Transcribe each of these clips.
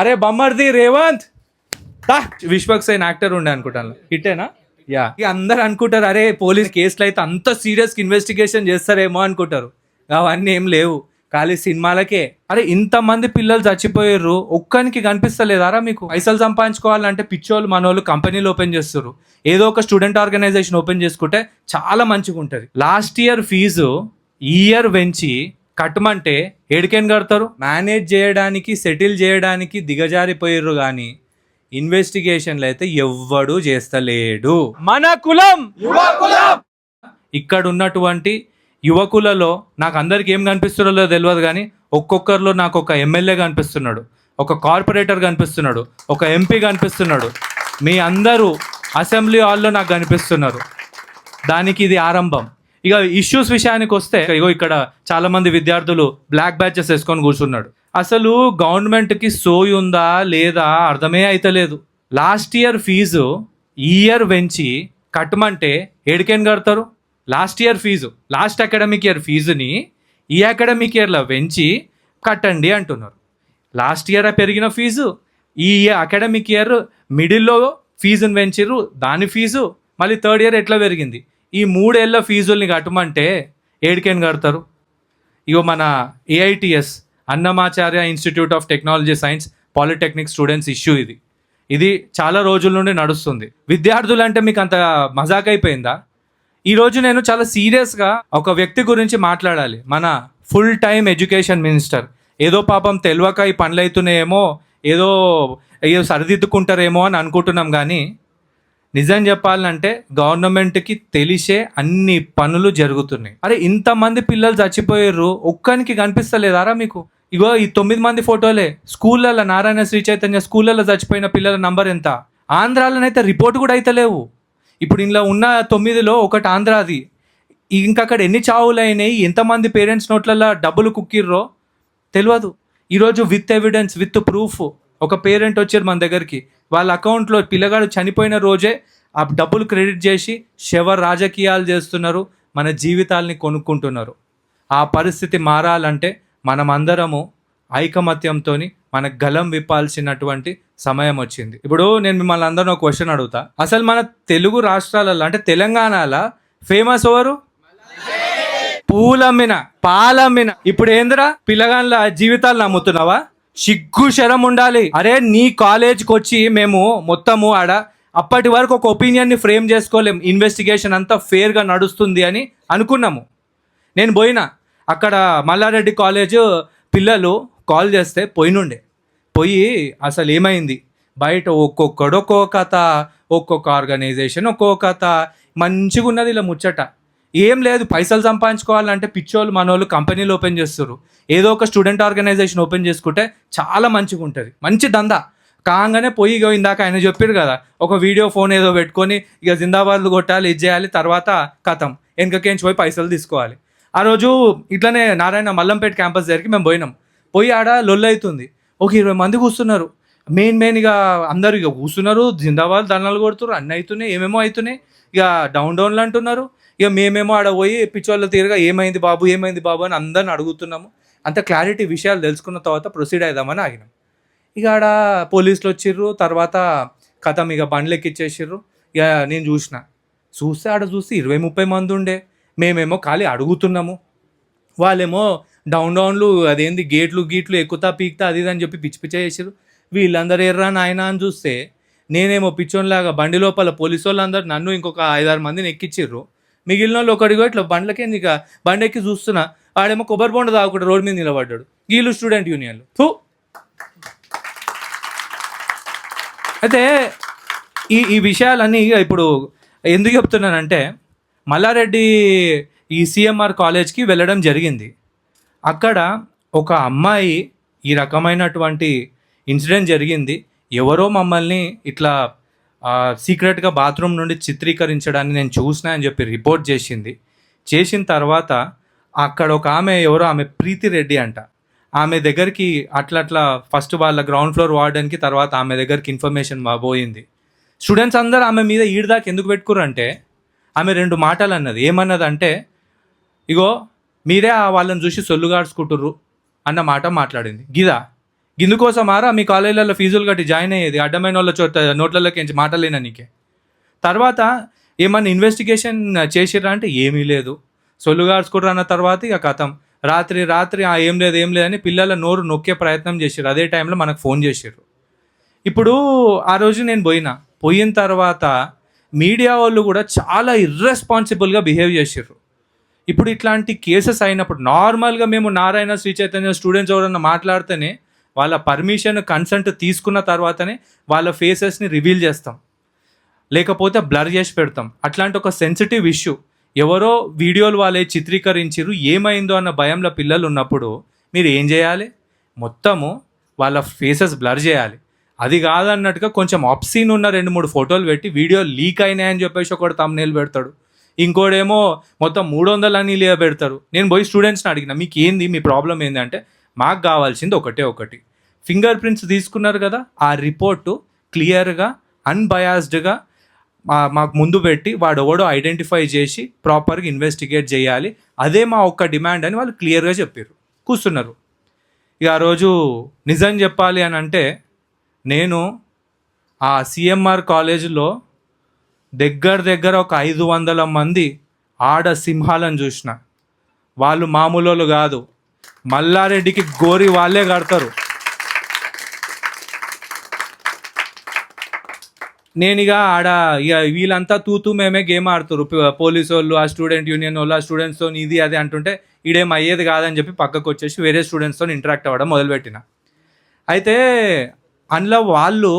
అరే బొమ్మర్ది రేవంత్. తా విశ్వక్ సైన్ యాక్టర్ ఉండే అనుకుంటాను. ఇట్టేనా యా. ఇక అందరు అనుకుంటారు అరే పోలీస్ కేసులు అయితే అంత సీరియస్ ఇన్వెస్టిగేషన్ చేస్తారేమో అనుకుంటారు. అవన్నీ ఏం లేవు. ఖాళీ సినిమాలకే. అరే ఇంతమంది పిల్లలు చచ్చిపోయారు ఒక్కరికి కనిపిస్తలేదారా మీకు? పైసలు సంపాదించుకోవాలంటే పిచ్చోళ్ళు మనోళ్ళు కంపెనీలు ఓపెన్ చేస్తారు ఏదో ఒక స్టూడెంట్ ఆర్గనైజేషన్ ఓపెన్ చేసుకుంటే చాలా మంచిగా ఉంటుంది లాస్ట్ ఇయర్ ఫీజు ఈ ఇయర్ పెంచి కట్టమంటే ఏడికేం కడతారు? మేనేజ్ చేయడానికి సెటిల్ చేయడానికి దిగజారిపోయారు కానీ ఇన్వెస్టిగేషన్లు అయితే ఎవ్వడు చేస్తలేడు. మన కులం! ఇక్కడ ఉన్నటువంటి యువకులలో నాకు అందరికి ఏం కనిపిస్తున్నారో తెలియదు కానీ ఒక్కొక్కరిలో నాకు ఒక ఎమ్మెల్యే కనిపిస్తున్నాడు ఒక కార్పొరేటర్ కనిపిస్తున్నాడు ఒక ఎంపీ కనిపిస్తున్నాడు. మీ అందరూ అసెంబ్లీ హాల్లో నాకు కనిపిస్తున్నారు. దానికి ఇది ఆరంభం. ఇక ఇష్యూస్ విషయానికి వస్తే ఇగో ఇక్కడ చాలా మంది విద్యార్థులు బ్లాక్ బ్యాచెస్ వేసుకొని కూర్చున్నాడు. అసలు గవర్నమెంట్కి సోయి ఉందా లేదా అర్థమే అయితలేదు. లాస్ట్ ఇయర్ ఫీజు ఈ ఇయర్ పెంచి కట్టమంటే ఏడికేం కడతారు? Last year fees last academic year ఫీజుని ఈ అకాడమిక్ ఇయర్లో పెంచి కట్టండి అంటున్నారు. లాస్ట్ ఇయర్ పెరిగిన ఫీజు ఈ అకాడమిక్ ఇయర్ మిడిల్లో ఫీజుని పెంచిర్రు దాని ఫీజు మళ్ళీ థర్డ్ ఇయర్ ఎట్లా పెరిగింది? ఈ మూడేళ్ళ ఫీజుల్ని కట్టమంటే ఏడికేం కడతారు? ఇగో మన AITS Annamacharya institute of technology science polytechnic students issue ఇది. ఇది చాలా రోజుల నుండి నడుస్తుంది. విద్యార్థులు అంటే మీకు అంత మజాక్ అయిపోయిందా ఈరోజు నేను చాలా సీరియస్గా ఒక వ్యక్తి గురించి మాట్లాడాలి. మన ఫుల్ టైం ఎడ్యుకేషన్ మినిస్టర్. ఏదో పాపం తెలియక ఈ పనులు అవుతున్నాయేమో ఏదో ఏదో సరిదిద్దుకుంటారేమో అని అనుకుంటున్నాం కానీ నిజం చెప్పాలంటే గవర్నమెంట్కి తెలిసే అన్ని పనులు జరుగుతున్నాయి. అరే ఇంతమంది పిల్లలు చచ్చిపోయారు ఒక్కనికి కనిపిస్తలేదారా మీకు? ఇగో ఈ తొమ్మిది మంది ఫోటోలే. స్కూళ్ళల్లో నారాయణ శ్రీ చైతన్య స్కూళ్ళల్లో చచ్చిపోయిన పిల్లల నంబర్ ఎంత? ఆంధ్రాలోనైతే రిపోర్ట్ కూడా అయితే లేవు. ఇప్పుడు ఇందులో ఉన్న తొమ్మిదిలో ఒకటి ఆంధ్రాది. ఇంకా అక్కడ ఎన్ని చావులు అయినాయి ఎంతమంది పేరెంట్స్ నోట్లలో డబ్బులు కుక్కిర్రో తెలియదు. ఈరోజు విత్ ఎవిడెన్స్ విత్ ప్రూఫ్ ఒక పేరెంట్ వచ్చారు మన దగ్గరికి. వాళ్ళ అకౌంట్లో పిల్లగాడు చనిపోయిన రోజే ఆ డబ్బులు క్రెడిట్ చేసి శవ రాజకీయాలు చేస్తున్నారు మన జీవితాల్ని కొనుక్కుంటున్నారు. ఆ పరిస్థితి మారాలంటే మనమందరము ఐకమత్యంతో మన గలం విప్పాల్సినటువంటి సమయం వచ్చింది. ఇప్పుడు నేను మిమ్మల్ని అందరిని ఒక క్వశ్చన్ అడుగుతా. అసలు మన తెలుగు రాష్ట్రాలలో అంటే తెలంగాణలో ఫేమస్ ఎవరు? పూలమ్మిన పాలమ్మిన. ఇప్పుడు ఏందిరా? పిల్లగాళ్ళ జీవితాలు నమ్ముతున్నావా? సిగ్గు శరం ఉండాలి. అరే నీ కాలేజ్కి వచ్చి మేము మొత్తము ఆడ అప్పటి వరకు ఒక ఒపీనియన్ని ఫ్రేమ్ చేసుకోలేం. ఇన్వెస్టిగేషన్ అంతా ఫేర్గా నడుస్తుంది అని అనుకున్నాము. నేను పోయినా. అక్కడ మల్లారెడ్డి కాలేజ్ పిల్లలు కాల్ చేస్తే పోయినుండే. పోయి అసలు ఏమైంది? బయట ఒక్కొక్కడు ఒక్కో కథ ఒక్కొక్క ఆర్గనైజేషన్ ఒక్కో కథ. మంచిగా ఉన్నది ఇలా ముచ్చట. ఏం లేదు పైసలు సంపాదించుకోవాలంటే పిచ్చోళ్ళు మనోళ్ళు కంపెనీలు ఓపెన్ చేస్తారు ఏదో ఒక స్టూడెంట్ ఆర్గనైజేషన్ ఓపెన్ చేసుకుంటే చాలా మంచిగా ఉంటుంది. మంచి దందా. కాగానే పోయి ఇగో ఇందాక ఆయన చెప్పారు కదా ఒక వీడియో ఫోన్ ఏదో పెట్టుకొని ఇక జిందాబాద్లు కొట్టాలి ఇది చేయాలి తర్వాత కథం. వెనకకేంచి పోయి పైసలు తీసుకోవాలి. ఆ రోజు ఇట్లనే నారాయణ మల్లంపేట క్యాంపస్ దగ్గరికి మేము పోయినాం. పోయి ఆడ లొల్లు అవుతుంది ఒక ఇరవై మంది కూర్చున్నారు. మెయిన్ మెయిన్ ఇక అందరు ఇక కూర్చున్నారు జిందాబాద్ దండాలు కొడుతున్నారు అన్నీ అవుతున్నాయి ఏమేమో అవుతున్నాయి. ఇక డౌన్ డౌన్లు అంటున్నారు. ఇక మేమేమో ఆడ పోయి పిచ్చోళ్ళ తీరుగా ఏమైంది బాబు ఏమైంది బాబు అని అందరిని అడుగుతున్నాము. అంత క్లారిటీ విషయాలు తెలుసుకున్న తర్వాత ప్రొసీడ్ అవుదామని ఆగినాం. ఇక ఆడ పోలీసులు వచ్చిర్రు తర్వాత కథం ఇక బండ్లు ఎక్కిచ్చేసిర్రు ఇక నేను చూసిన చూస్తే ఆడ చూస్తే ఇరవై ముప్పై మంది ఉండే. మేమేమో ఖాళీ అడుగుతున్నాము. వాళ్ళేమో డౌన్ డౌన్లు అదేంది గేట్లు గీట్లు ఎక్కుతా పీకుతా అది ఇది అని చెప్పి పిచ్చి పిచ్చ చేసారు వీళ్ళందరూ ఎర్రా నాయన అని చూస్తే నేనేమో పిచ్చోన్లాగా బండి లోపల పోలీసు వాళ్ళందరూ నన్ను ఇంకొక ఐదారు మందిని ఎక్కిచ్చిర్రు. మిగిలిన వాళ్ళు ఒకడిగో ఇట్లా బండ్లకే ఇక? బండి ఎక్కి చూస్తున్నా. ఆడేమో కొబ్బరి బొండ తాగుకుంటూ రోడ్ మీద నిలబడ్డాడు. వీళ్ళు స్టూడెంట్ యూనియన్లు థూ అయితే ఈ ఈ విషయాలన్నీ ఇప్పుడు ఎందుకు చెప్తున్నానంటే మల్లారెడ్డి ఈ సిఎంఆర్ కాలేజ్కి వెళ్ళడం జరిగింది. అక్కడ ఒక అమ్మాయి ఈ రకమైనటువంటి ఇన్సిడెంట్ జరిగింది. ఎవరో మమ్మల్ని ఇట్లా సీక్రెట్గా బాత్రూమ్ నుండి చిత్రీకరించడాన్ని నేను చూసినా అని చెప్పి రిపోర్ట్ చేసింది. చేసిన తర్వాత అక్కడ ఒక ఆమె ఎవరో ఆమె ప్రీతి రెడ్డి అంట. ఆమె దగ్గరికి అట్లా అట్లా ఫస్ట్ వాళ్ళ గ్రౌండ్ ఫ్లోర్ వార్డెన్కి తర్వాత ఆమె దగ్గరికి ఇన్ఫర్మేషన్ పోయింది. స్టూడెంట్స్ అందరూ ఆమె మీద ఈడదాకా ఎందుకు పెట్టుకురంటే ఆమె రెండు మాటలు అన్నది ఏమన్నదంటే ఇగో మీరే ఆ వాళ్ళని చూసి సొల్లుగాడ్చుకుంటుర్రు అన్న మాట మాట్లాడింది. గిదా ఇందుకోసమారా మీ కాలేజీలలో ఫీజులు కట్టి జాయిన్ అయ్యేది అడ్డమైన వాళ్ళ చోట నోట్లలోకి మాటలేనా నీకే? తర్వాత ఏమన్నా ఇన్వెస్టిగేషన్ చేసిర్రా అంటే ఏమీ లేదు. సొల్లుగార్చుకుర్రు అన్న తర్వాత ఇక కథం. రాత్రి రాత్రి "ఆ, ఏం లేదు ఏం లేదని పిల్లల నోరు నొక్కే ప్రయత్నం చేశారు అదే టైంలో మనకు ఫోన్ చేశారు ఇప్పుడు ఆ రోజు నేను పోయినా. పోయిన తర్వాత మీడియా వాళ్ళు కూడా చాలా ఇర్రెస్పాన్సిబుల్గా బిహేవ్ చేశారు ఇప్పుడు ఇట్లాంటి కేసెస్ అయినప్పుడు నార్మల్గా మేము నారాయణ శ్రీ చైతన్య స్టూడెంట్స్ ఎవరన్నా మాట్లాడితేనే వాళ్ళ పర్మిషన్ కన్సెంట్ తీసుకున్న తర్వాతనే వాళ్ళ ఫేసెస్ని రివీల్ చేస్తాం. లేకపోతే బ్లర్ చేసి పెడతాం. అట్లాంటి ఒక సెన్సిటివ్ ఇష్యూ ఎవరో వీడియోలు వాళ్ళే చిత్రీకరించారు ఏమైందో అన్న భయంలో పిల్లలు ఉన్నప్పుడు మీరు ఏం చేయాలి? మొత్తము వాళ్ళ ఫేసెస్ బ్లర్ చేయాలి. అది కాదన్నట్టుగా కొంచెం ఆప్సీన్ ఉన్న రెండు మూడు ఫోటోలు పెట్టి వీడియో లీక్ అయినాయని చెప్పేసి ఒకటి తమ్నేల్ పెడతాడు. ఇంకోడేమో మొత్తం మూడు వందలు అని పెడతారు. నేను పోయి స్టూడెంట్స్ని అడిగిన మీకు ఏంది మీ ప్రాబ్లం ఏంటంటే మాకు కావాల్సింది ఒకటే ఒకటి. ఫింగర్ ప్రింట్స్ తీసుకున్నారు కదా ఆ రిపోర్టు క్లియర్గా అన్బయాస్డ్గా మా మాకు ముందు పెట్టి వాడు ఎవడో ఐడెంటిఫై చేసి ప్రాపర్గా ఇన్వెస్టిగేట్ చేయాలి. అదే మా ఒక్క డిమాండ్ అని వాళ్ళు క్లియర్గా చెప్పారు కూర్చున్నారు. ఇక ఆ రోజు నిజం చెప్పాలి అని అంటే నేను ఆ సిఎంఆర్ కాలేజీలో దగ్గర దగ్గర ఒక ఐదు వందల మంది ఆడ సింహాలను చూసిన. వాళ్ళు మామూలు వాళ్ళు కాదు. మల్లారెడ్డికి గోరి వాళ్ళే కడతారు. నేను ఇక ఆడ ఇక వీళ్ళంతా తూతూ మేమే గేమ్ ఆడుతారు పోలీస్ పోలీసు వాళ్ళు ఆ స్టూడెంట్ యూనియన్ వాళ్ళు ఆ స్టూడెంట్స్తో ఇది అది అంటుంటే ఈడేం అయ్యేది కాదని చెప్పి పక్కకు వచ్చేసి వేరే స్టూడెంట్స్తో ఇంటరాక్ట్ అవ్వడం మొదలుపెట్టిన. అయితే అందులో వాళ్ళు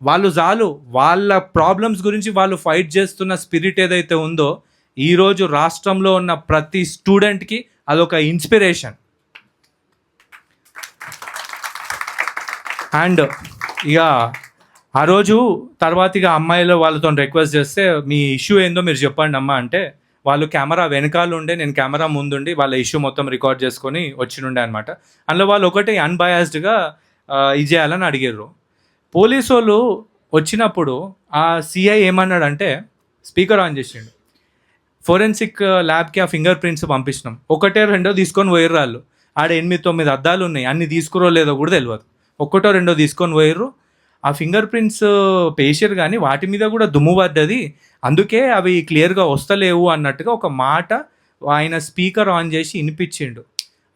వాళ్ళు చాలు వాళ్ళ ప్రాబ్లమ్స్ గురించి వాళ్ళు ఫైట్ చేస్తున్న స్పిరిట్ ఏదైతే ఉందో ఈరోజు రాష్ట్రంలో ఉన్న ప్రతి స్టూడెంట్కి అదొక ఇన్స్పిరేషన్. అండ్ ఇక ఆ రోజు తర్వాత ఇక అమ్మాయిలు వాళ్ళతో రిక్వెస్ట్ చేస్తే మీ ఇష్యూ ఏందో మీరు చెప్పండి అమ్మ అంటే వాళ్ళు కెమెరా వెనకాల ఉండే నేను కెమెరా ముందుండి వాళ్ళ ఇష్యూ మొత్తం రికార్డ్ చేసుకొని వచ్చినుండే అనమాట అందులో వాళ్ళు ఒకటి అన్బయాస్డ్గా ఇది చేయాలని అడిగారు పోలీసు వాళ్ళు వచ్చినప్పుడు ఆ సిఐ ఏమన్నాడంటే స్పీకర్ ఆన్ చేసిండు. ఫోరెన్సిక్ ల్యాబ్కి uh, ఆ ఫింగర్ ప్రింట్స్ పంపించినాం ఒకటే రెండో తీసుకొని పోయిర్రు వాళ్ళు. ఆడ ఎనిమిది తొమ్మిది అద్దాలు ఉన్నాయి. అన్ని తీసుకురో లేదో కూడా తెలియదు ఒక్కటో రెండో తీసుకొని పోయిర్రు. ఆ ఫింగర్ ప్రింట్స్ పేషియర్ కానీ వాటి మీద కూడా దుమ్ము పడ్డది. అందుకే అవి క్లియర్గా వస్తలేవు అన్నట్టుగా ఒక మాట ఆయన స్పీకర్ ఆన్ చేసి వినిపించిండు.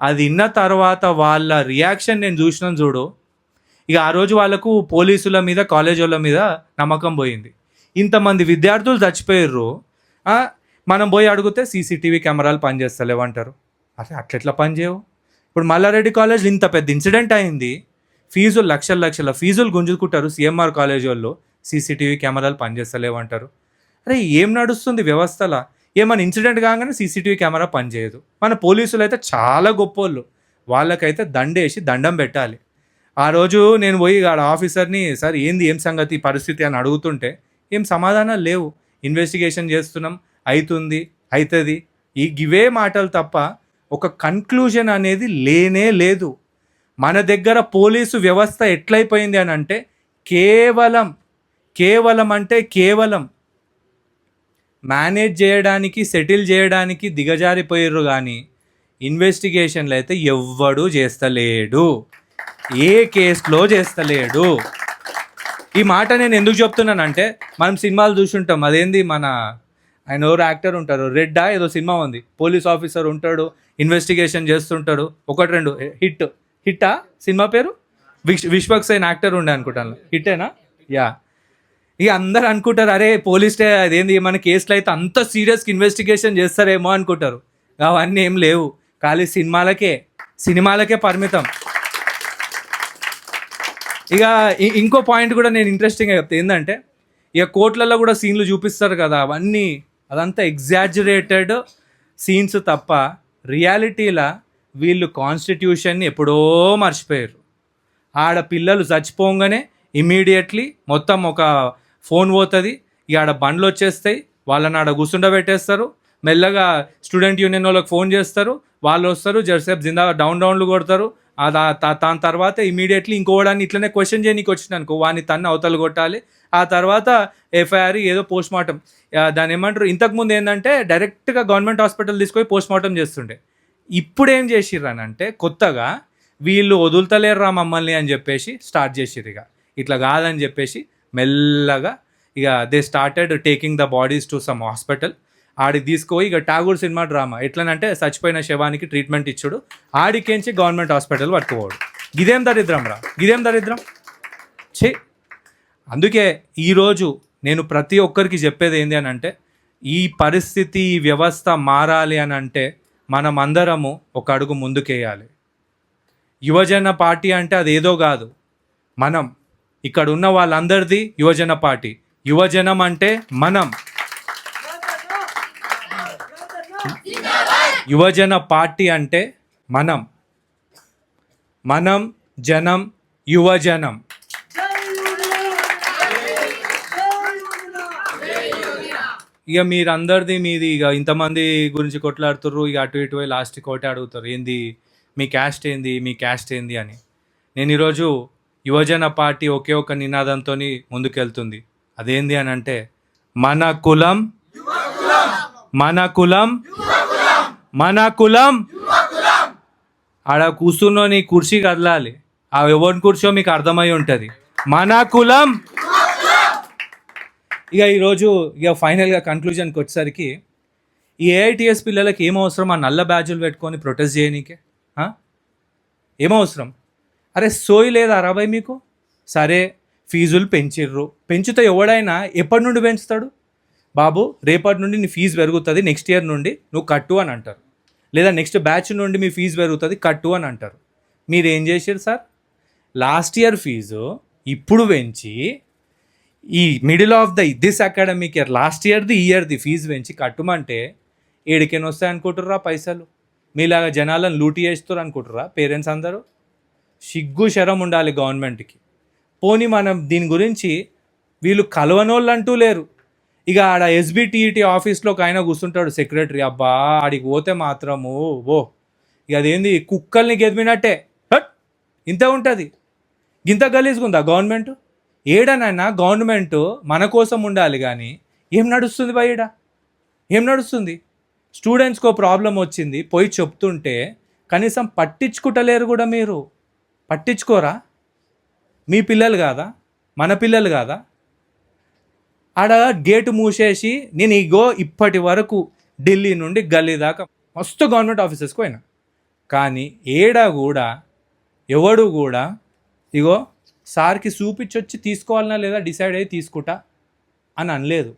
అది విన్న తర్వాత వాళ్ళ రియాక్షన్ నేను చూసిన చూడు. ఇక ఆ రోజు వాళ్ళకు పోలీసుల మీద కాలేజ్ వాళ్ళ మీద నమ్మకం పోయింది. ఇంతమంది విద్యార్థులు చచ్చిపోయారు మనం పోయి అడిగితే సీసీటీవీ కెమెరాలు పనిచేస్తలేవంటారు అసలు అట్లెట్లా పనిచేయవు ఇప్పుడు మల్లారెడ్డి కాలేజ్ ఇంత పెద్ద ఇన్సిడెంట్ అయింది. ఫీజులు లక్షల లక్షల ఫీజులు గుంజుకుంటారు సిఎంఆర్ కాలేజ్ వాళ్ళు. సీసీటీవీ కెమెరాలు పనిచేస్తలేవంటారు. అరే ఏం నడుస్తుంది వ్యవస్థలా? ఏమైనా ఇన్సిడెంట్ కాగానే సీసీటీవీ కెమెరా పనిచేయదు. మన పోలీసులు అయితే చాలా గొప్పోళ్ళు. వాళ్ళకైతే దండేసి దండం పెట్టాలి. ఆ రోజు నేను పోయి ఆడ ఆఫీసర్ని సార్ ఏంది ఏం సంగతి పరిస్థితి? అని అడుగుతుంటే ఏం సమాధానాలు లేవు. ఇన్వెస్టిగేషన్ చేస్తున్నాం. అవుతుంది అవుతుంది ఈ గివే మాటలు తప్ప ఒక కన్క్లూజన్ అనేది లేనే లేదు. మన దగ్గర పోలీసు వ్యవస్థ ఎట్లయిపోయింది అని అంటే కేవలం కేవలం అంటే కేవలం మేనేజ్ చేయడానికి సెటిల్ చేయడానికి దిగజారిపోయారు కానీ ఇన్వెస్టిగేషన్లు అయితే ఎవ్వడూ చేస్తలేడు. ఏ కేసులో చేస్తలేడు. ఈ మాట నేను ఎందుకు చెప్తున్నానంటే మనం సినిమాలు చూసుంటాం. అదేంది మన ఆయన ఎవరు యాక్టర్ ఉంటారు? రెడ్డా ఏదో సినిమా ఉంది. పోలీస్ ఆఫీసర్ ఉంటాడు ఇన్వెస్టిగేషన్ చేస్తుంటాడు. ఒకటి రెండు హిట్. హిట్టా? సినిమా పేరు? విష్ విశ్వక్ సైన్ యాక్టర్ ఉండే అనుకుంటాను. హిట్టేనా? యా. ఇక అందరు అనుకుంటారు అరే పోలీస్ స్టే అదేంది మన కేసులు అయితే అంత సీరియస్గా ఇన్వెస్టిగేషన్ చేస్తారేమో అనుకుంటారు. అవన్నీ ఏం లేవు. ఖాళీ సినిమాలకే సినిమాలకే పరిమితం. ఇక ఇంకో పాయింట్ కూడా నేను ఇంట్రెస్టింగ్గా చెప్తే. ఏంటంటే ఇక కోర్టులలో కూడా సీన్లు చూపిస్తారు కదా అవన్నీ అదంతా ఎగ్జాజురేటెడ్ సీన్స్ తప్ప రియాలిటీలా వీళ్ళు కాన్స్టిట్యూషన్ని ఎప్పుడో మర్చిపోయారు. ఆడ పిల్లలు చచ్చిపోగానే ఇమీడియట్లీ మొత్తం ఒక ఫోన్ పోతుంది. ఇక ఆడ బండ్లు వచ్చేస్తాయి. వాళ్ళని ఆడ కూర్చుండబెట్టేస్తారు మెల్లగా స్టూడెంట్ యూనియన్ వాళ్ళకి ఫోన్ చేస్తారు. వాళ్ళు వస్తారు. జరసేపు జిందా డౌన్ డౌన్లు కొడతారు. ఆ దా- దాని తర్వాత ఇమీడియట్లీ ఇంకోవాడిని ఇట్లనే క్వశ్చన్ చేయనీకి వచ్చింది అనుకో వాడిని తన్ని అవతలు కొట్టాలి. ఆ తర్వాత ఎఫ్ఐఆర్ ఏదో పోస్ట్ మార్టం దాని ఏమంటారు? ఇంతకుముందు ఏంటంటే డైరెక్ట్గా గవర్నమెంట్ హాస్పిటల్ తీసుకొని పోస్ట్ మార్టం చేస్తుండే. ఇప్పుడు ఏం చేసిర్రు అని అంటే కొత్తగా వీళ్ళు వదులుతలేరురా మమ్మల్ని అని చెప్పేసి స్టార్ట్ చేసిర్రు ఇక ఇట్లా కాదని చెప్పేసి మెల్లగా ఇక they started taking the bodies to some hospital. ఆడికి తీసుకుపోయి ఇక టాగూర్ సినిమా డ్రామా. ఎట్లనంటే చచ్చిపోయిన శవానికి ట్రీట్మెంట్ ఇచ్చుడు. ఆడికేంచి గవర్నమెంట్ హాస్పిటల్ పట్టుకోవడు ఇదేం దరిద్రం రా? ఇదేం దరిద్రం? చే అందుకే ఈరోజు నేను ప్రతి ఒక్కరికి చెప్పేది ఏంటి అని అంటే ఈ పరిస్థితి ఈ వ్యవస్థ మారాలి అని అంటే మనం అందరము ఒక అడుగు ముందుకేయాలి. యువజన పార్టీ అంటే అది ఏదో కాదు. మనం ఇక్కడ ఉన్న వాళ్ళందరిది యువజన పార్టీ. యువజనం అంటే మనం. యువజన పార్టీ అంటే మనం. మనం జనం యువజనం. ఇక మీరందరిది మీది ఇక ఇంతమంది గురించి కొట్లాడుతుర్రు ఇక అటు ఇటు లాస్ట్ కోటే అడుగుతారు. ఏంది? మీ క్యాస్ట్ ఏంది? మీ క్యాస్ట్ ఏంది అని. నేను ఈరోజు యువజన పార్టీ ఒకే ఒక నినాదంతో ముందుకెళ్తుంది. అదేంది అని అంటే మన కులం మన కులం మన కులం. ఆడ కూర్చున్నో నీ కుర్చీ కదలాలి. ఆ ఎవరి కూర్చో మీకు అర్థమై ఉంటుంది. మన కులం ఇక ఈరోజు ఇక ఫైనల్గా కంక్లూజన్కి వచ్చేసరికి ఈ ఏఐటిఎస్ పిల్లలకి ఏం అవసరం? ఆ నల్ల బ్యాజులు పెట్టుకొని ప్రొటెస్ట్ చేయనీకే. ఏమవసరం అరే సోయి లేదా అరవై మీకు? సరే ఫీజులు పెంచిర్రు. పెంచితే ఎవడైనా ఎప్పటి నుండి పెంచుతాడు? బాబు రేపటి నుండి నీ ఫీజు పెరుగుతుంది నెక్స్ట్ ఇయర్ నుండి నువ్వు కట్టు అని అంటారు. లేదా నెక్స్ట్ బ్యాచ్ నుండి మీ ఫీజు పెరుగుతుంది కట్టు అని అంటారు. మీరు ఏం చేశారు సార్? లాస్ట్ ఇయర్ ఫీజు ఇప్పుడు పెంచి ఈ middle of the this academic year last ఇయర్ది ఈ ఇయర్ది ఫీజు పెంచి కట్టమంటే ఏడికైనా వస్తాయి అనుకుంటుర్రా పైసలు? మీలాగా జనాలను లూటి చేస్తారు అనుకుంటుర్రా పేరెంట్స్ అందరూ? సిగ్గు శరం ఉండాలి గవర్నమెంట్కి. పోనీ మనం దీని గురించి వీళ్ళు కలవనోళ్ళు అంటూ లేరు. ఇక ఆడ ఎస్బిటిఈటి ఆఫీస్లో ఒక ఆయన కూర్చుంటాడు సెక్రటరీ అబ్బా ఆడికి పోతే మాత్రము ఓ ఇక అదేంది కుక్కల్ని గెదిమినట్టే. హట్! ఇంత ఉంటుంది. ఇంత గలీజుకుందా గవర్నమెంట్? ఏడనైనా గవర్నమెంట్ మన కోసం ఉండాలి కానీ ఏం నడుస్తుంది బయట ఏం నడుస్తుంది? స్టూడెంట్స్కి ఒక ప్రాబ్లం వచ్చింది. పోయి చెప్తుంటే కనీసం పట్టించుకుంటలేరు కూడా మీరు. పట్టించుకోరా? మీ పిల్లలు కాదా? మన పిల్లలు కాదా? ఆడ గేటు మూసేసి నేను ఇగో ఇప్పటి వరకు ఢిల్లీ నుండి గల్లీ దాకా మస్తు గవర్నమెంట్ ఆఫీసెస్కి పోయినా. కానీ ఏడా కూడా ఎవడు కూడా ఇగో సార్కి చూపించొచ్చి తీసుకోవాలన్నా లేదా డిసైడ్ అయ్యి తీసుకుంటా అని అనలేదు.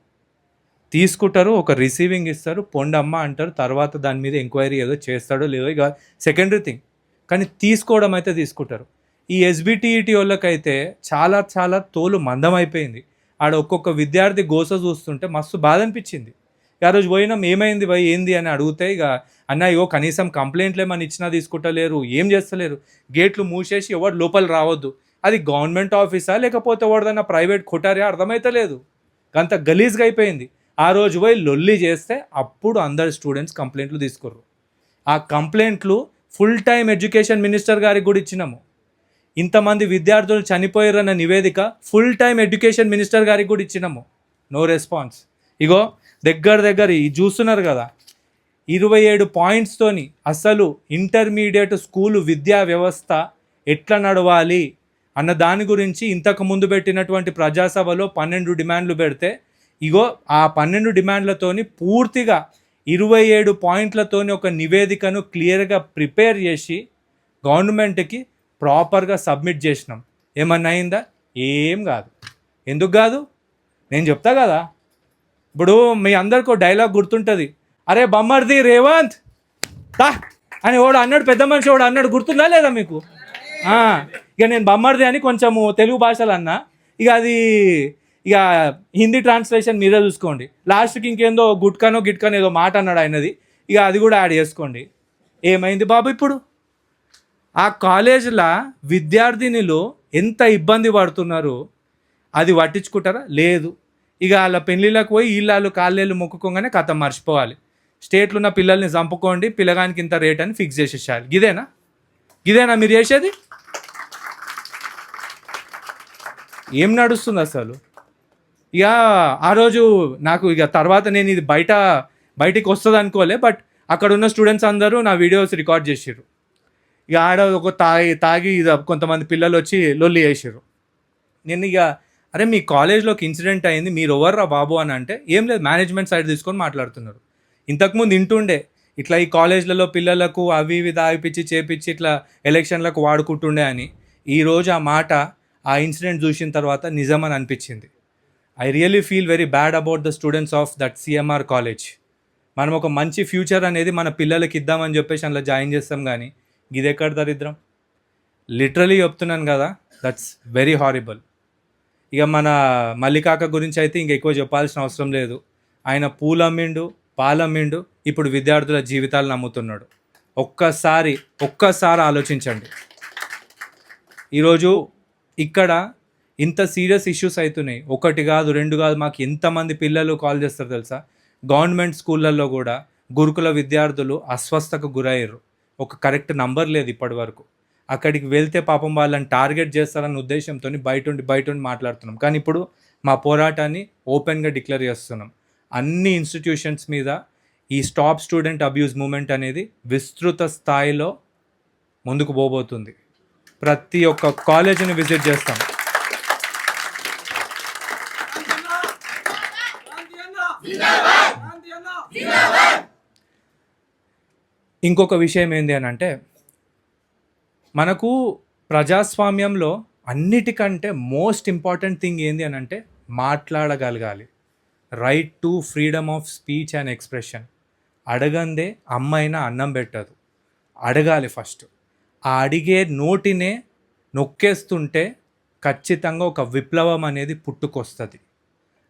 తీసుకుంటారు ఒక రిసీవింగ్ ఇస్తారు పొండమ్మ అంటారు తర్వాత దాని మీద ఎంక్వైరీ ఏదో చేస్తాడో లేదో ఇక సెకండరీ థింగ్. కానీ తీసుకోవడం అయితే తీసుకుంటారు. ఈ ఎస్బిటిఈటి వాళ్ళకైతే చాలా చాలా తోలు మందమైపోయింది. ఆడ ఒక్కొక్క విద్యార్థి గోస చూస్తుంటే మస్తు బాధ అనిపించింది ఆ రోజు పోయినాం ఏమైంది భయ్ ఏంది? అని అడిగితే ఇక అన్న ఇగో కనీసం కంప్లైంట్లు ఏమని ఇచ్చినా తీసుకుంటలేరు ఏం చేస్తలేరు? గేట్లు మూసేసి ఎవరు లోపల రావద్దు. అది గవర్నమెంట్ ఆఫీసా లేకపోతే ఎవరిదన్నా ప్రైవేట్ కొట్టారా అర్థమైతలేదు అంత గలీజ్గా అయిపోయింది. ఆ రోజు పోయి లొల్లి చేస్తే అప్పుడు అందరు స్టూడెంట్స్ కంప్లైంట్లు తీసుకుర్రు. ఆ కంప్లైంట్లు ఫుల్ టైం ఎడ్యుకేషన్ మినిస్టర్ గారికి కూడా ఇచ్చినాము. ఇంతమంది విద్యార్థులు చనిపోయారన్న నివేదిక ఫుల్ టైం ఎడ్యుకేషన్ మినిస్టర్ గారికి కూడా ఇచ్చినాము. No response. ఇగో దగ్గర దగ్గర చూస్తున్నారు కదా ఇరవై ఏడు పాయింట్స్తోని అసలు ఇంటర్మీడియట్ స్కూలు విద్యా వ్యవస్థ ఎట్లా నడవాలి? అన్న దాని గురించి ఇంతకు ముందు పెట్టినటువంటి ప్రజాసభలో పన్నెండు డిమాండ్లు పెడితే ఇగో ఆ పన్నెండు డిమాండ్లతోని పూర్తిగా ఇరవై ఏడు పాయింట్లతోని ఒక నివేదికను క్లియర్గా ప్రిపేర్ చేసి గవర్నమెంట్కి ప్రాపర్గా సబ్మిట్ చేసినాం. ఏమన్నా అయిందా? ఏం కాదు. ఎందుకు కాదు? నేను చెప్తా కదా. ఇప్పుడు మీ అందరికీ డైలాగ్ గుర్తుంటుంది. అరే బొమ్మర్ది రేవంత్ తా అని వాడు అన్నాడు పెద్ద మనిషి వాడు అన్నాడు గుర్తుందా లేదా మీకు? ఇక నేను బొమ్మర్ది అని కొంచెము తెలుగు భాషలో అన్నా. ఇక అది ఇక హిందీ ట్రాన్స్లేషన్ మీరే చూసుకోండి. లాస్ట్కి ఇంకేందో గుట్కానో గిట్కానో ఏదో మాట అన్నాడు ఆయనది. ఇక అది కూడా యాడ్ చేసుకోండి. ఏమైంది బాబు ఇప్పుడు? ఆ కాలేజీలో విద్యార్థినిలు ఎంత ఇబ్బంది పడుతున్నారు? అది పట్టించుకుంటారా? లేదు. ఇక వాళ్ళ పెళ్ళిళ్ళకి పోయి ఇళ్ళు కాళ్ళేళ్ళు మొక్కుకోగానే కథ మర్చిపోవాలి. స్టేట్లో ఉన్న పిల్లల్ని చంపుకోండి పిల్లగానికి ఇంత రేట్ అని ఫిక్స్ చేసేసారు ఇదేనా? ఇదేనా మీరు చేసేది? ఏం నడుస్తుంది అసలు? ఇక ఆ రోజు నాకు ఇక తర్వాత నేను ఇది బయట బయటికి వస్తుంది అనుకోలే బట్ అక్కడ ఉన్న స్టూడెంట్స్ అందరూ నా వీడియోస్ రికార్డ్ చేసారు ఇక ఆడ ఒక తాగి తాగి ఇద కొంతమంది పిల్లలు వచ్చి లొల్లి చేసారు నేను ఇక అరే మీ కాలేజ్లోకి ఇన్సిడెంట్ అయింది మీరు ఎవర్రా బాబు అని అంటే ఏం లేదు మేనేజ్మెంట్ సైడ్ తీసుకొని మాట్లాడుతున్నారు. ఇంతకుముందు ఇంటుండే ఇట్లా ఈ కాలేజ్లలో పిల్లలకు అవి ఇవి దాగిపించి చేపించి ఇట్లా ఎలక్షన్లకు వాడుకుంటుండే అని. ఈరోజు ఆ మాట ఆ ఇన్సిడెంట్ చూసిన తర్వాత నిజమని అనిపించింది. I really feel very bad about the students of that CMR college మనం ఒక మంచి ఫ్యూచర్ అనేది మన పిల్లలకి ఇద్దామని చెప్పేసి అందులో జాయిన్ చేస్తాం కానీ ఇది ఎక్కడ దరిద్రం? లిటరలీ చెప్తున్నాను కదా దట్స్ వెరీ హారిబుల్ ఇక మన మల్లికాక గురించి అయితే ఇంక ఎక్కువ చెప్పాల్సిన అవసరం లేదు. ఆయన పూలమ్మిండు పాలమ్మిండు ఇప్పుడు విద్యార్థుల జీవితాలు నమ్ముతున్నాడు. ఒక్కసారి ఒక్కసారి ఆలోచించండి. ఈరోజు ఇక్కడ ఇంత సీరియస్ ఇష్యూస్ అవుతున్నాయి ఒకటి కాదు రెండు కాదు మాకు ఎంతమంది పిల్లలు కాల్ చేస్తారు తెలుసా? గవర్నమెంట్ స్కూళ్ళల్లో కూడా గురుకుల విద్యార్థులు అస్వస్థకు గురయ్యారు. ఒక కరెక్ట్ నంబర్ లేదు ఇప్పటి వరకు. అక్కడికి వెళ్తే పాపం వాళ్ళని టార్గెట్ చేస్తారన్న ఉద్దేశంతో బయట ఉండి బయట ఉండి మాట్లాడుతున్నాం. కానీ ఇప్పుడు మా పోరాటాన్ని ఓపెన్గా డిక్లేర్ చేస్తున్నాం. అన్ని ఇన్స్టిట్యూషన్స్ మీద ఈ స్టాప్ స్టూడెంట్ అబ్యూస్ మూమెంట్ అనేది విస్తృత స్థాయిలో ముందుకు పోబోతుంది. ప్రతి ఒక్క కాలేజీని విజిట్ చేస్తాం. ఇంకొక విషయం ఏంటి అని అంటే మనకు ప్రజాస్వామ్యంలో అన్నిటికంటే మోస్ట్ ఇంపార్టెంట్ థింగ్ ఏంది అని అంటే మాట్లాడగలగాలి. Right to freedom of speech and expression అడగందే అమ్మైనా అన్నం పెట్టదు. అడగాలి ఫస్ట్ ఆ అడిగే నోటినే నొక్కేస్తుంటే ఖచ్చితంగా ఒక విప్లవం అనేది పుట్టుకొస్తుంది.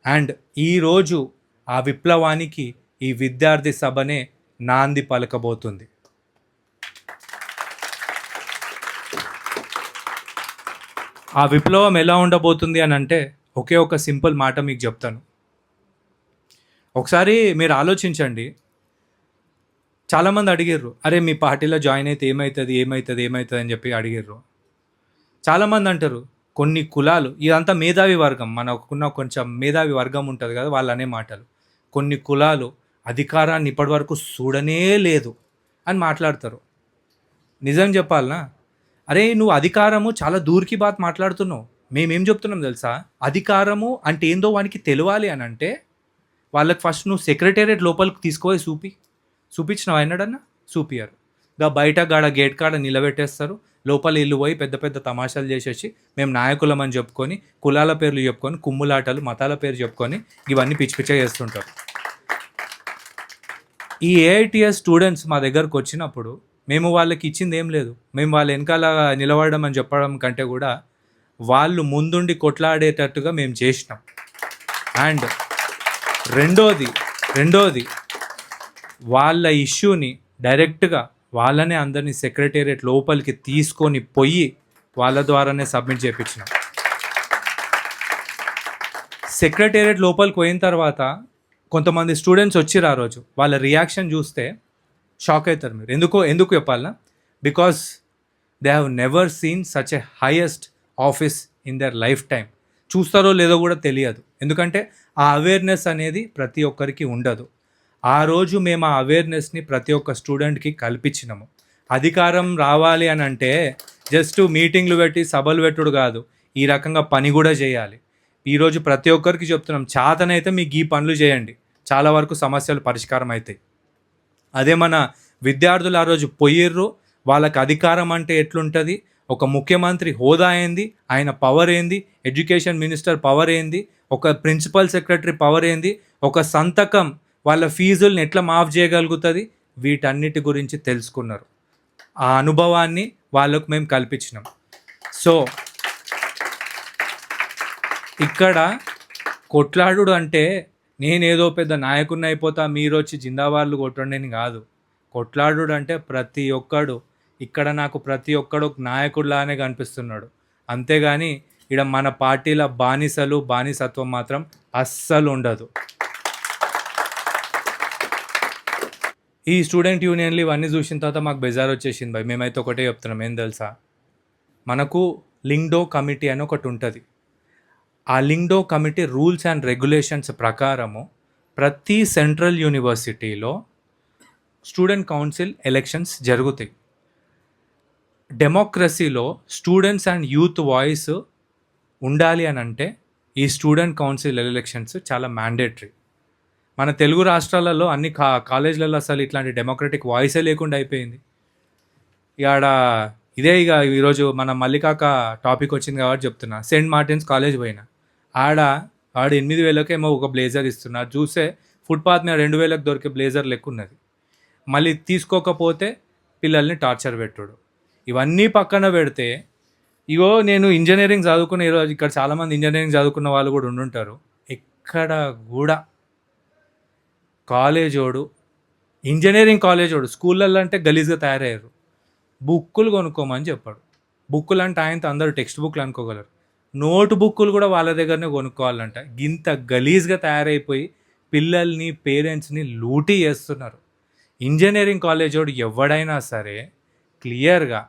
అండ్ ఈరోజు ఆ విప్లవానికి ఈ విద్యార్థి సభనే నాంది పలకబోతుంది. ఆ విప్లవం ఎలా ఉండబోతుంది అని అంటే ఒకే ఒక సింపుల్ మాట మీకు చెప్తాను. ఒకసారి మీరు ఆలోచించండి. చాలామంది అడిగిర్రు అరే మీ పార్టీలో జాయిన్ అయితే ఏమవుతుంది ఏమవుతుంది ఏమవుతుంది అని చెప్పి అడిగిర్రు. చాలామంది అంటారు కొన్ని కులాలు ఇదంతా మేధావి వర్గం మనకున్న కొంచెం మేధావి వర్గం ఉంటుంది కదా వాళ్ళు అనే మాటలు. కొన్ని కులాలు అధికారాన్ని ఇప్పటివరకు చూడనే లేదు అని మాట్లాడతారు. నిజం చెప్పాలనా? అరే నువ్వు అధికారము చాలా దూరికి బాత్ మాట్లాడుతున్నావు. మేమేం చెప్తున్నాం తెలుసా? అధికారము అంటే ఏందో వానికి తెలియాలి అని అంటే వాళ్ళకి ఫస్ట్ నువ్వు సెక్రటేరియట్ లోపలికి తీసుకుపోయి చూపి. చూపించినావు అయినాడన్నా చూపియరు దా బయట గాడ గేట్ కాడ నిలబెట్టేస్తారు. లోపల ఇల్లు పోయి పెద్ద పెద్ద తమాషాలు చేసేసి మేము నాయకులం అని చెప్పుకొని కులాల పేర్లు చెప్పుకొని కుమ్ములాటలు మతాల పేరు చెప్పుకొని ఇవన్నీ పిచ్చి పిచ్చ చేస్తుంటారు. ఈ ఏఐటిఎస్ స్టూడెంట్స్ మా దగ్గరకు వచ్చినప్పుడు మేము వాళ్ళకి ఇచ్చింది ఏం లేదు. మేము వాళ్ళ వెనకాల నిలబడడం అని చెప్పడం కంటే కూడా వాళ్ళు ముందుండి కొట్లాడేటట్టుగా మేము చేసినాం. అండ్ రెండోది రెండోది వాళ్ళ ఇష్యూని డైరెక్ట్గా వాళ్ళనే అందరినీ సెక్రటేరియట్ లోపలికి తీసుకొని పోయి వాళ్ళ ద్వారానే సబ్మిట్ చేయించినాం సెక్రటేరియట్ లోపలికి పోయిన తర్వాత కొంతమంది స్టూడెంట్స్ వచ్చిర్రు ఆ రోజు. వాళ్ళ రియాక్షన్ చూస్తే షాక్ అవుతారు మీరు. ఎందుకో ఎందుకు చెప్పాలనా because they have never seen such a highest office in their life time చూస్తారో లేదో కూడా తెలియదు. ఎందుకంటే ఆ అవేర్నెస్ అనేది ప్రతి ఒక్కరికి ఉండదు. ఆ రోజు మేము ఆ అవేర్నెస్ని ప్రతి ఒక్క స్టూడెంట్కి కల్పించినాము. అధికారం రావాలి అని అంటే జస్ట్ మీటింగ్లు పెట్టి సభలు పెట్టుడు కాదు. ఈ రకంగా పని కూడా చేయాలి. ఈరోజు ప్రతి ఒక్కరికి చెప్తున్నాం చాతనైతే మీకు ఈ పనులు చేయండి. చాలా వరకు సమస్యలు పరిష్కారం అవుతాయి అదే మన విద్యార్థులు ఆ రోజు పోయిర్రు. వాళ్ళకి అధికారం అంటే ఎట్లుంటుంది? ఒక ముఖ్యమంత్రి హోదా ఏంది? ఆయన పవర్ ఏంది? ఎడ్యుకేషన్ మినిస్టర్ పవర్ ఏంది? ఒక ప్రిన్సిపల్ సెక్రటరీ పవర్ ఏంది? ఒక సంతకం వాళ్ళ ఫీజుల్ని ఎట్లా మాఫ్ చేయగలుగుతుంది? వీటన్నిటి గురించి తెలుసుకున్నారు. ఆ అనుభవాన్ని వాళ్ళకు మేము కల్పించినాం. సో ఇక్కడ కొట్లాడు అంటే నేనేదో పెద్ద నాయకుడిని అయిపోతా మీరు వచ్చి జిందాబాద్లు కొట్టండి అని కాదు. కొట్లాడు అంటే ప్రతి ఒక్కడు ఇక్కడ నాకు ప్రతి ఒక్కడు నాయకుడులానే నాయకుడిలానే కనిపిస్తున్నాడు. అంతేగాని ఇక్కడ మన పార్టీల బానిసలు బానిసత్వం మాత్రం అస్సలు ఉండదు. ఈ స్టూడెంట్ యూనియన్లు ఇవన్నీ చూసిన తర్వాత మాకు బెజార్ వచ్చేసింది భయ్. మేమైతే ఒకటే చెప్తున్నాం ఏం తెలుసా? మనకు లింగ్డో కమిటీ అని ఒకటి ఉంటుంది. ఆ Lyngdoh committee rules and regulations ప్రకారము ప్రతి సెంట్రల్ యూనివర్సిటీలో స్టూడెంట్ కౌన్సిల్ ఎలక్షన్స్ జరుగుతాయి. డెమోక్రసీలో స్టూడెంట్స్ అండ్ యూత్ వాయిస్ ఉండాలి అని అంటే ఈ స్టూడెంట్ కౌన్సిల్ ఎలక్షన్స్ చాలా మ్యాండేటరీ. మన తెలుగు రాష్ట్రాలలో అన్ని కా కాలేజీలలో అసలు ఇట్లాంటి డెమోక్రటిక్ వాయిసే లేకుండా అయిపోయింది. ఇక ఆడ ఇదే ఇక ఈరోజు మన మల్లికాక టాపిక్ వచ్చింది కాబట్టి చెప్తున్నా. సెయింట్ మార్టిన్స్ కాలేజ్ పోయిన. ఆడ ఆడ ఎనిమిది వేలకేమో ఒక బ్లేజర్ ఇస్తున్నారు చూసే ఫుట్పాత్ మీద రెండు వేలకు దొరికే బ్లేజర్ లెక్క ఉన్నది. మళ్ళీ తీసుకోకపోతే పిల్లల్ని టార్చర్ పెట్టుడు. ఇవన్నీ పక్కన పెడితే ఇగో నేను ఇంజనీరింగ్ చదువుకున్న ఈరోజు ఇక్కడ చాలామంది ఇంజనీరింగ్ చదువుకున్న వాళ్ళు కూడా ఉండుంటారు. ఎక్కడ కూడా కాలేజోడు ఇంజనీరింగ్ కాలేజోడు స్కూళ్ళల్లో అంటే గలీజ్గా తయారయ్యారు. బుక్కులు కొనుక్కోమని చెప్పాడు. బుక్కులు అంటే ఆయనతో అందరూ టెక్స్ట్ బుక్లు అనుకోగలరు. నోట్ బుక్కులు కూడా వాళ్ళ దగ్గరనే కొనుక్కోవాలంట. ఇంత గలీజ్గా తయారైపోయి పిల్లల్ని పేరెంట్స్ని లూటీ చేస్తున్నారు. ఇంజనీరింగ్ కాలేజోడు ఎవడైనా సరే క్లియర్గా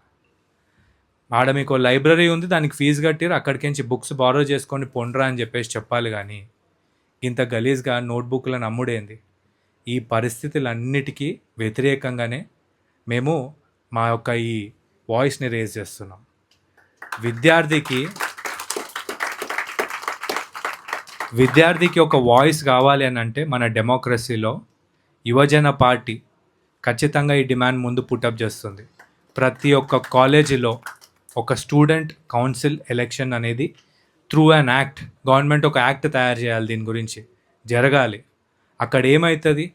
ఆడ మీకు లైబ్రరీ ఉంది దానికి ఫీజు కట్టిరు అక్కడికించి బుక్స్ బారో చేసుకొని పొండ్రా అని చెప్పేసి చెప్పాలి కానీ ఇంత గలీజ్గా నోట్బుక్లను అమ్ముడేంది? ఈ పరిస్థితులన్నిటికీ వ్యతిరేకంగానే మేము మా యొక్క ఈ వాయిస్ని రేజ్ చేస్తున్నాం. విద్యార్థికి విద్యార్థికి ఒక వాయిస్ కావాలి అని అంటే మన డెమోక్రసీలో యువజన పార్టీ ఖచ్చితంగా ఈ డిమాండ్ ముందు పుటప్ చేస్తుంది. ప్రతి ఒక్క కాలేజీలో ఒక స్టూడెంట్ కౌన్సిల్ ఎలక్షన్ అనేది త్రూ అన్ యాక్ట్ గవర్నమెంట్ ఒక యాక్ట్ తయారు చేయాలి దీని గురించి జరగాలి. అక్కడ ఏమవుతుంది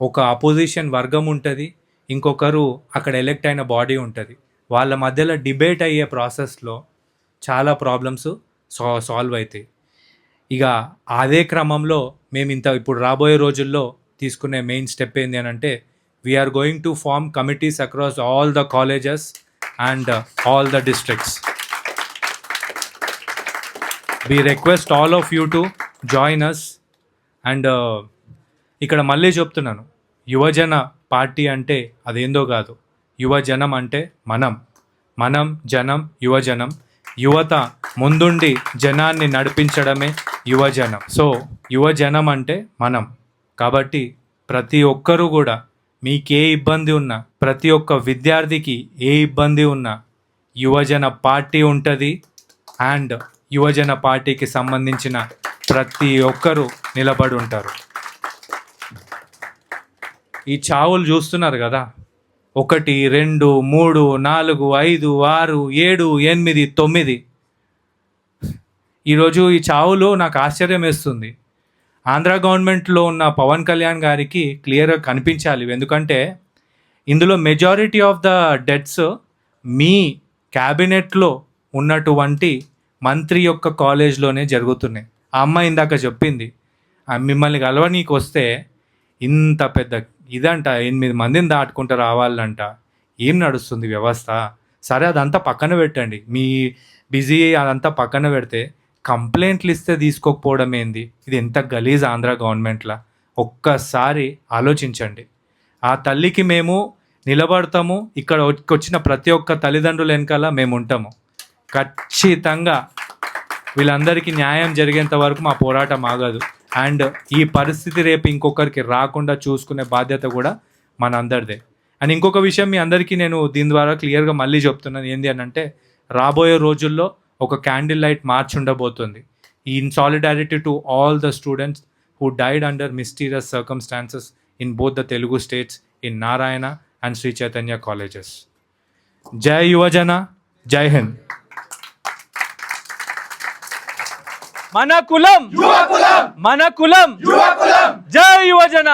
ఒక అపోజిషన్ వర్గం ఉంటుంది ఇంకొకరు అక్కడ ఎలెక్ట్ అయిన బాడీ ఉంటుంది. వాళ్ళ మధ్యలో డిబేట్ అయ్యే ప్రాసెస్లో చాలా ప్రాబ్లమ్స్ సా సాల్వ్ అవుతాయి ఇక అదే క్రమంలో మేము ఇంత ఇప్పుడు రాబోయే రోజుల్లో తీసుకునే మెయిన్ స్టెప్ ఏంటి అని అంటే we're going to form committees across all the colleges and all the districts we request all of you to join us and uh, ఇక్కడ మళ్ళీ చెప్తున్నాను. యువజన పార్టీ అంటే అదేందో కాదు. యువజనం అంటే మనం. మనం జనం యువజనం. యువత ముందుండి జనాన్ని నడిపించడమే యువజనం. సో యువజనం అంటే మనం. కాబట్టి ప్రతి ఒక్కరూ కూడా మీకే ఇబ్బంది ఉన్నా ప్రతి ఒక్క విద్యార్థికి ఏ ఇబ్బంది ఉన్నా యువజన పార్టీ ఉంటుంది. అండ్ యువజన పార్టీకి సంబంధించిన ప్రతి ఒక్కరూ నిలబడి ఉంటారు. ఈ చావులు చూస్తున్నారు కదా. ఒకటి రెండు మూడు నాలుగు ఐదు ఆరు ఏడు ఎనిమిది తొమ్మిది. ఈరోజు ఈ చావులు నాకు ఆశ్చర్యం వేస్తుంది. ఆంధ్ర గవర్నమెంట్లో ఉన్న పవన్ కళ్యాణ్ గారికి క్లియర్గా కనిపించాలి. ఎందుకంటే ఇందులో మెజారిటీ ఆఫ్ ద డెత్స్ మీ క్యాబినెట్లో ఉన్నటువంటి మంత్రి యొక్క కాలేజ్లోనే జరుగుతున్నాయి. ఆ అమ్మాయి ఇందాక చెప్పింది. మిమ్మల్ని కలవనీకి వస్తే ఇంత పెద్ద ఇదంట ఎనిమిది మందిని దాటుకుంటూ రావాలంట. ఏం నడుస్తుంది వ్యవస్థ? సరే అదంతా పక్కన పెట్టండి. మీ బిజీ అదంతా పక్కన పెడితే కంప్లైంట్లు ఇస్తే తీసుకోకపోవడం ఏంది? ఇది ఎంత గలీజ్ ఆంధ్ర గవర్నమెంట్లా? ఒక్కసారి ఆలోచించండి. ఆ తల్లికి మేము నిలబడతాము. ఇక్కడ వచ్చిన ప్రతి ఒక్క తల్లిదండ్రుల వెనకాల మేము ఉంటాము. ఖచ్చితంగా వీళ్ళందరికీ న్యాయం జరిగేంత వరకు మా పోరాటం ఆగదు. అండ్ ఈ పరిస్థితి రేపు ఇంకొకరికి రాకుండా చూసుకునే బాధ్యత కూడా మన అందరిదే. అండ్ ఇంకొక విషయం మీ అందరికీ నేను దీని ద్వారా క్లియర్గా మళ్ళీ చెప్తున్నాను. ఏంటి అని అంటే రాబోయే రోజుల్లో ఒక క్యాండిల్ లైట్ మార్చ్ ఉండబోతుంది. In solidarity to all the students who died under mysterious circumstances in both the Telugu states in Narayana and Shri Chaitanya colleges. జై యువజన జై హింద్. మన కులం మన కులం జై యువజన